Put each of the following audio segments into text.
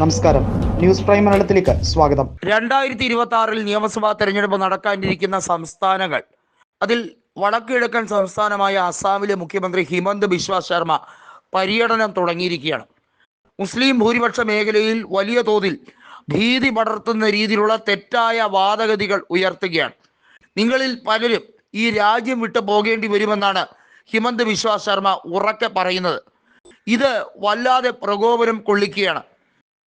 നമസ്കാരം. News prime മലയാളത്തിലേക്ക് സ്വാഗതം. രണ്ടായിരത്തി ഇരുപത്തി ആറിൽ നിയമസഭാ തെരഞ്ഞെടുപ്പ് നടക്കാനിരിക്കുന്ന സംസ്ഥാനങ്ങൾ അതിൽ വടക്കുകിഴക്കൻ സംസ്ഥാനമായ അസാമിലെ മുഖ്യമന്ത്രി ഹിമന്ത് ബിശ്വ ശർമ്മ പര്യടനം തുടങ്ങിയിരിക്കുകയാണ്. മുസ്ലിം ഭൂരിപക്ഷ മേഖലയിൽ വലിയ തോതിൽ ഭീതി പടർത്തുന്ന രീതിയിലുള്ള തെറ്റായ വാദഗതികൾ ഉയർത്തുകയാണ്. നിങ്ങളിൽ പലരും ഈ രാജ്യം വിട്ടു പോകേണ്ടി വരുമെന്നാണ് ഹിമന്ത് ബിശ്വ ശർമ്മ ഉറക്കെ പറയുന്നത്. ഇത് വല്ലാതെ പ്രകോപനം കൊള്ളിക്കുകയാണ്.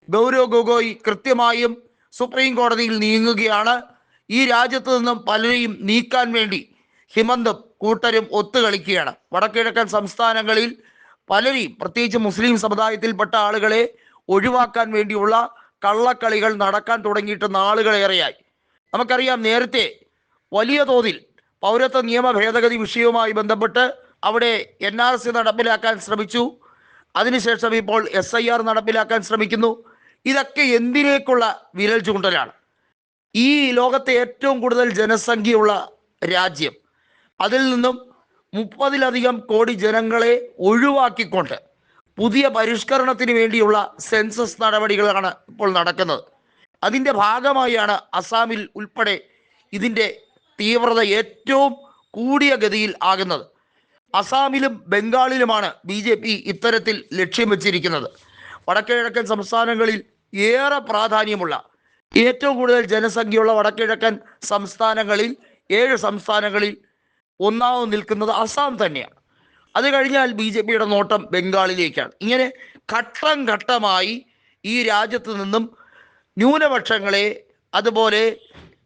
ഗൗരവ് ഗൊഗോയ് കൃത്യമായും സുപ്രീം കോടതിയിൽ നീങ്ങുകയാണ്. ഈ രാജ്യത്ത് നിന്നും പലരെയും നീക്കാൻ വേണ്ടി ഹിമന്തും കൂട്ടരും ഒത്തുകളിക്കുകയാണ്. വടക്കിഴക്കൻ സംസ്ഥാനങ്ങളിൽ പലരെയും പ്രത്യേകിച്ച് മുസ്ലിം സമുദായത്തിൽപ്പെട്ട ആളുകളെ ഒഴിവാക്കാൻ വേണ്ടിയുള്ള കള്ളക്കളികൾ നടക്കാൻ തുടങ്ങിയിട്ട് നാളുകളേറെയായി നമുക്കറിയാം നേരത്തെ വലിയ തോതിൽ പൗരത്വ നിയമ ഭേദഗതി വിഷയവുമായി ബന്ധപ്പെട്ട് അവിടെ എൻ ആർ സി നടപ്പിലാക്കാൻ ശ്രമിച്ചു. അതിനുശേഷം ഇപ്പോൾ എസ് ഐ ആർ നടപ്പിലാക്കാൻ ശ്രമിക്കുന്നു. ഇതൊക്കെ എന്തിനേക്കുള്ള വിരൽ ചൂണ്ടലാണ്? ഈ ലോകത്തെ ഏറ്റവും കൂടുതൽ ജനസംഖ്യയുള്ള രാജ്യം. അതിൽ നിന്നും മുപ്പതിലധികം കോടി ജനങ്ങളെ ഒഴിവാക്കിക്കൊണ്ട് പുതിയ പരിഷ്കരണത്തിന് വേണ്ടിയുള്ള സെൻസസ് നടപടികളാണ് ഇപ്പോൾ നടക്കുന്നത്. അതിന്റെ ഭാഗമായാണ് അസാമിൽ ഉൾപ്പെടെ ഇതിന്റെ തീവ്രത ഏറ്റവും കൂടിയ ഗതിയിൽ ആകുന്നത്. അസാമിലും ബംഗാളിലുമാണ് ബി ജെ പി ഇത്തരത്തിൽ ലക്ഷ്യം വെച്ചിരിക്കുന്നത്. വടക്കിഴക്കൻ സംസ്ഥാനങ്ങളിൽ ഏറെ പ്രാധാന്യമുള്ള ഏറ്റവും കൂടുതൽ ജനസംഖ്യയുള്ള വടക്കിഴക്കൻ സംസ്ഥാനങ്ങളിൽ ഏഴ് സംസ്ഥാനങ്ങളിൽ ഒന്നാമത് നിൽക്കുന്നത് അസം തന്നെയാണ്. അത് കഴിഞ്ഞാൽ ബി ജെ പിയുടെ നോട്ടം ബംഗാളിലേക്കാണ്. ഇങ്ങനെ ഘട്ടം ഘട്ടമായി ഈ രാജ്യത്ത് നിന്നും ന്യൂനപക്ഷങ്ങളെ അതുപോലെ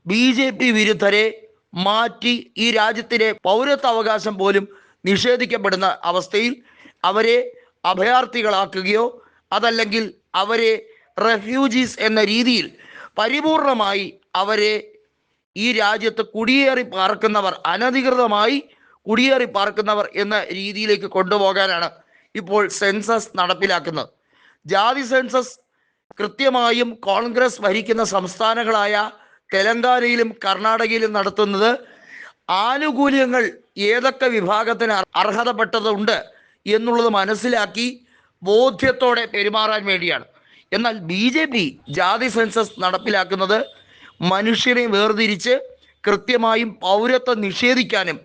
ബി ജെ പി വിരുദ്ധരെ മാറ്റി ഈ രാജ്യത്തിലെ പൗരത്വ അവകാശം പോലും നിഷേധിക്കപ്പെടുന്ന അവസ്ഥയിൽ അവരെ അഭയാർത്ഥികളാക്കുകയോ അതല്ലെങ്കിൽ അവരെ റെഫ്യൂജീസ് എന്ന രീതിയിൽ പരിപൂർണമായി അവരെ ഈ രാജ്യത്ത് കുടിയേറി പാർക്കുന്നവർ അനധികൃതമായി കുടിയേറി പാർക്കുന്നവർ എന്ന രീതിയിലേക്ക് കൊണ്ടുപോകാനാണ് ഇപ്പോൾ സെൻസസ് നടപ്പിലാക്കുന്നത്. ജാതി സെൻസസ് കൃത്യമായും കോൺഗ്രസ് ഭരിക്കുന്ന സംസ്ഥാനങ്ങളായ തെലങ്കാനയിലും കർണാടകയിലും നടത്തുന്നത് ആനുകൂല്യങ്ങൾ ഏതൊക്കെ വിഭാഗത്തിന് അർഹതപ്പെട്ടതുണ്ട് എന്നുള്ളത് മനസ്സിലാക്കി ബോധ്യത്തോടെ പെരുമാറാൻ വേണ്ടിയാണ്. എന്നാൽ ബി ജെ പി ജാതി സെൻസസ് നടപ്പിലാക്കുന്നത് മനുഷ്യരെ വേർതിരിച്ച് കൃത്യമായും പൗരത്വം നിഷേധിക്കാനും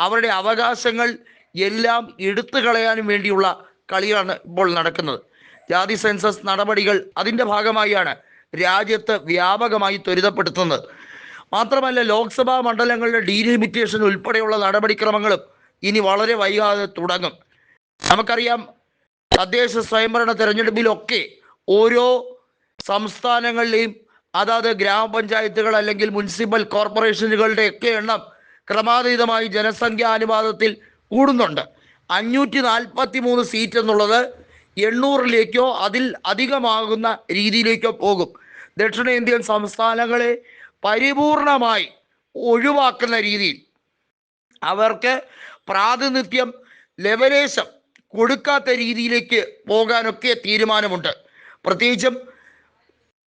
അവരുടെ അവകാശങ്ങൾ എല്ലാം എടുത്തു കളയാനും വേണ്ടിയുള്ള കളിയാണ് ഇപ്പോൾ നടക്കുന്നത്. ജാതി സെൻസസ് നടപടികൾ അതിന്റെ ഭാഗമായാണ് രാജ്യത്ത് വ്യാപകമായി ത്വരിതപ്പെടുത്തുന്നത്. മാത്രമല്ല ലോക്സഭാ മണ്ഡലങ്ങളുടെ ഡീലിമിറ്റേഷൻ ഉൾപ്പെടെയുള്ള നടപടിക്രമങ്ങളും ഇനി വളരെ വൈകാതെ തുടങ്ങും. നമുക്കറിയാം തദ്ദേശ സ്വയംഭരണ തെരഞ്ഞെടുപ്പിലൊക്കെ ഓരോ സംസ്ഥാനങ്ങളിലെയും അതാത് ഗ്രാമപഞ്ചായത്തുകൾ അല്ലെങ്കിൽ മുനിസിപ്പൽ കോർപ്പറേഷനുകളുടെ ഒക്കെ എണ്ണം ക്രമാതീതമായി ജനസംഖ്യാ അനുപാതത്തിൽ കൂടുന്നുണ്ട്. അഞ്ഞൂറ്റി നാൽപ്പത്തി മൂന്ന് സീറ്റ് എന്നുള്ളത് എണ്ണൂറിലേക്കോ അതിൽ അധികമാകുന്ന രീതിയിലേക്കോ പോകും. ദക്ഷിണേന്ത്യൻ സംസ്ഥാനങ്ങളെ പരിപൂർണമായി ഒഴിവാക്കുന്ന രീതിയിൽ അവർക്ക് പ്രാതിനിധ്യം ലെവലേശം കൊടുക്കാത്ത രീതിയിലേക്ക് പോകാനൊക്കെ തീരുമാനമുണ്ട്. പ്രത്യേകിച്ചും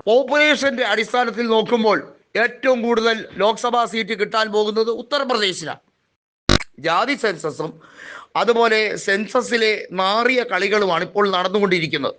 പോപ്പുലേഷന്റെ അടിസ്ഥാനത്തിൽ നോക്കുമ്പോൾ ഏറ്റവും കൂടുതൽ ലോക്സഭാ സീറ്റ് കിട്ടാൻ പോകുന്നത് ഉത്തർപ്രദേശിലാണ്. ജാതി സെൻസസും അതുപോലെ സെൻസസിലെ നാറിയ കളികളുമാണ് ഇപ്പോൾ നടന്നുകൊണ്ടിരിക്കുന്നത്.